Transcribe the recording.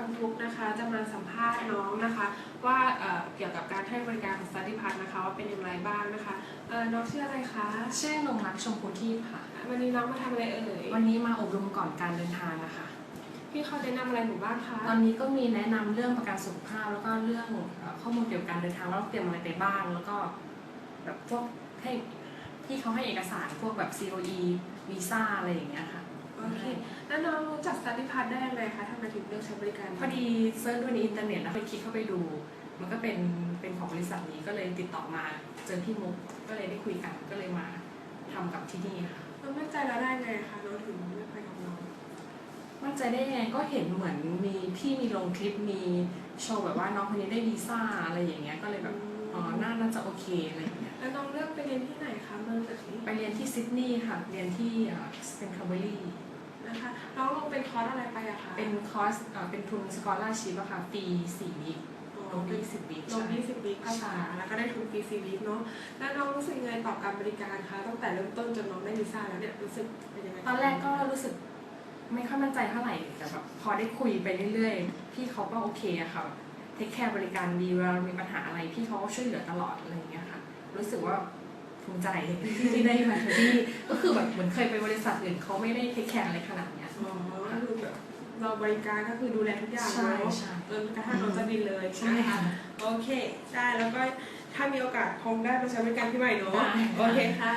ฟังทุกนะคะ จะมาสัมภาษณ์น้องนะคะ ว่าเอ่อเกี่ยวกับการให้บริการของสตาร์ทพัฒนะคะว่าเป็นอย่างไรบ้างนะคะเอ่อน้องชื่ออะไรคะชื่อนงรักชมพูทีพค่ะ วันนี้น้องมาทำอะไรเอ่ยวันนี้มาอบรมก่อนการเดินทางนะคะพี่เขาแนะนำอะไรหนูบ้างคะตอนนี้ก็มีแนะนำเรื่องประกันสุขภาพแล้วก็เรื่องเอ่อข้อมูลเกี่ยวกับการเดินทางว่าเราเตรียมอะไรไปบ้างแล้วก็แบบพวกให้ที่เขาให้เอกสารพวกแบบ COE วีซ่าอะไรอย่างเงี้ยค่ะ โอเค แล้วน้องรู้จักสตาร์ทพัฒได้ยังไงคะทำไมถึงเลือกใช้บริการพอดีเซิร์ชดูในอินเทอร์เน็ตแล้วไปคลิกเข้าไปดู มันก็เป็นเป็นของบริษัทนี้ก็เลยติดต่อมาเจอพี่มุกก็เลยได้คุยกันก็เลยมาทำกับที่นี่ค่ะน้องมั่นใจแล้วได้ไงคะน้องถึงเลือกไปกับน้องมั่นใจได้ยังไงก็เห็นเหมือนมีพี่มีลงคลิปมีโชว์แบบว่าน้องคนนี้ได้วีซ่าอะไรอย่างเงี้ยก็เลยแบบอ๋อน่าน่าจะโอเคอะไรอย่างเงี้ยแล้วน้องเลือกไปเรียนที่ไหนคะเมืองไหนไปเรียนที่ซิดนีย์ค่ะเรียนที่สเปนคาร์เบอรี่ นะคะน้องลงเป็นคอร์สอะไรไปอะคะเป็นคอร์สเอ่อเป็นทุนสกอ r ่าชิพอะค่ะฟรีสี่วีคอ๋อลงปีสิบวีคลง20วีคภาษาแล้วก็ได้ทุนฟรีซีวีคเนาะแล้วน้องรู้สึกยังไงต่อการบริการคะตั้งแต่เริ่มต้นจนน้องได้วีซ่าแล้วเนี่ยรู้สึกเป็นยังไงตอนแรกก็รู้สึกไม่ค่อยมั่นใจเท่าไหร่แต่แบบพอได้คุยไปเรื่อยๆ พี่เขาก็โอเคอะค่ะเทคแคร์บริการดีเวลามีปัญหาอะไรพี่เขาก็ช่วยเหลือตลอดอะไรอย่างเงี้ยค่ะ รู้สึกว่า ภูมิใจที่ได้มาที่นี่ก็คือแบบเหมือนเคยไปบริษัทอื่นเขาไม่ได้เทคแคร์อะไรขนาดเนี้ยอ๋อก็คือแบบเราบริการก็คือดูแลทุกอย่างใช่เนาะใช่จนกระทั่งน้องจะบินเลยใช่นะคะค่ะโอเคได้แล้วก็ถ้ามีโอกาสคงได้ไปใช้บริการที่ใหม่เนาะได้โอเคค่ะ